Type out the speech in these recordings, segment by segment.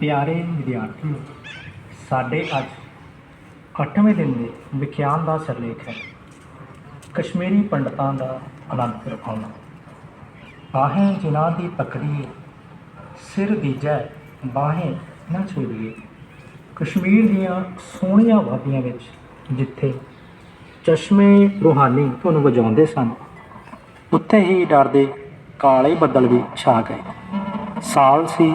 ਪਿਆਰੇ ਵਿਦਿਆਰਥੀਓ, ਸਾਡੇ ਅੱਜ 8ਵੇਂ ਦਿਨ ਦੇ ਵਿਖਿਆਨ ਦਾ ਸਿਰਲੇਖ ਹੈ। ਕਸ਼ਮੀਰੀ ਪੰਡਤਾਂ ਦਾ ਆਨੰਦ ਰਖਾਉਣਾ। ਬਾਹੇ ਜਿਨ੍ਹਾਂ ਦੀ ਤਕੜੀ ਸਿਰ ਦੀਜੈ, ਬਾਹੇ ਨਾ ਛੋੜੀਏ ਕਸ਼ਮੀਰ ਦੀਆਂ ਸੋਹਣੀਆਂ ਵਾਦੀਆਂ ਵਿੱਚ ਜਿੱਥੇ ਚਸ਼ਮੇ ਰੂਹਾਨੀ ਤੁਹਾਨੂੰ ਵਜਾਉਂਦੇ ਸਨ, ਉੱਥੇ ਹੀ ਡਰਦੇ ਕਾਲੇ ਬੱਦਲ ਵੀ ਛਾ ਗਏ। ਸਾਲ ਸੀ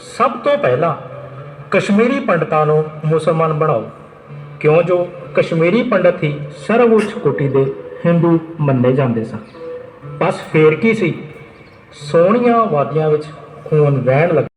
ਸਭ ਤੋਂ ਪਹਿਲਾਂ ਕਸ਼ਮੀਰੀ ਪੰਡਤਾਂ ਨੂੰ ਮੁਸਲਮਾਨ ਬਣਾਓ। ਕਿਉਂ ਜੋ ਕਸ਼ਮੀਰੀ ਪੰਡਤ ਹੀ ਸਰਵਉੱਚ ਕੋਟੀ ਦੇ ਹਿੰਦੂ ਮੰਨੇ ਜਾਂਦੇ ਸਨ। ਬਸ ਫੇਰ ਕੀ ਸੀ? ਸੋਹਣੀਆਂ ਵਾਦੀਆਂ ਵਿੱਚ ਖੂਨ ਵਹਿਣ ਲੱਗਾ